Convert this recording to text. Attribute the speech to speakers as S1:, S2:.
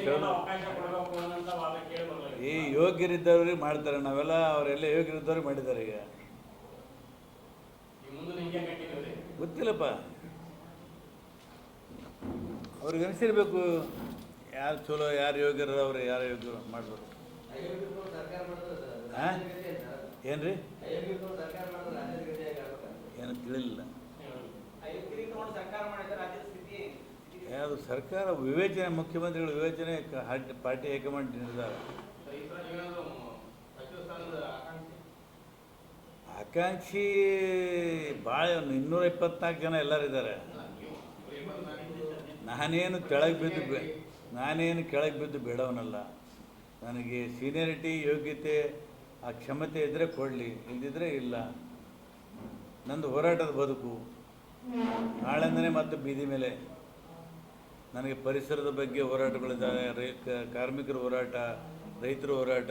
S1: ಶರಣ- ಈ ಯೋಗ್ಯರಿದ್ದವ್ರಿಗೆ ಮಾಡ್ತಾರೆ ನಾವೆಲ್ಲ ಅವರೆಲ್ಲ ಯೋಗ್ಯರಿದ್ದವ್ರಿಗೆ ಮಾಡಿದ್ದಾರೆ ಈಗ.
S2: ಈ ಮುಂದೆ ಹಿಂಗೆ ಕಂಟಿನ್ಯೂ ಇದೆ
S1: ಗೊತ್ತಿಲ್ಲಪ್ಪ. ಅವ್ರಿಗೆ ಅನಿಸಿರ್ಬೇಕು ಯಾರು ಚಲೋ ಯಾರು ಯೋಗ್ಯರ ಅವ್ರು ಯಾರು ಯೋಗ್ಯ ಮಾಡ್ಬೇಕು.
S3: ಏನ್ರಿ?
S1: ಹಾ? ರೀ ಏನು ತಿಳಿಲಿಲ್ಲ. ಯಾವುದು ಸರ್ಕಾರ ವಿವೇಚನೆ, ಮುಖ್ಯಮಂತ್ರಿಗಳ ವಿವೇಚನೆ ಪಾರ್ಟಿ ಹೈಕಮಾಂಡ್ ನಿರ್ಧಾರ. ಆಕಾಂಕ್ಷಿ ಭಾಳ ಇನ್ನೂರ ಇಪ್ಪತ್ನಾಲ್ಕು ಜನ ಎಲ್ಲರಿದ್ದಾರೆ ನಾನೇನು ಕೆಳಗೆ ಬಿದ್ದು ನಾನೇನು ಕೆಳಗೆ ಬಿದ್ದು ಬೇಡವನಲ್ಲ. ನನಗೆ ಸೀನಿಯರಿಟಿ, ಯೋಗ್ಯತೆ, ಆ ಕ್ಷಮತೆ ಇದ್ದರೆ ಕೊಡಲಿ ಇಲ್ಲದಿದ್ದರೆ ಇಲ್ಲ. ನಂದು ಹೋರಾಟದ ಬದುಕು. ನಾಳೆಂದನೇ ಮತ್ತೆ ಬೀದಿ ಮೇಲೆ. ನನಗೆ ಪರಿಸರದ ಬಗ್ಗೆ ಹೋರಾಟಗಳಿದ್ದಾವೆ ರೈ ಕಾರ್ಮಿಕರ ಹೋರಾಟ ರೈತರ ಹೋರಾಟ.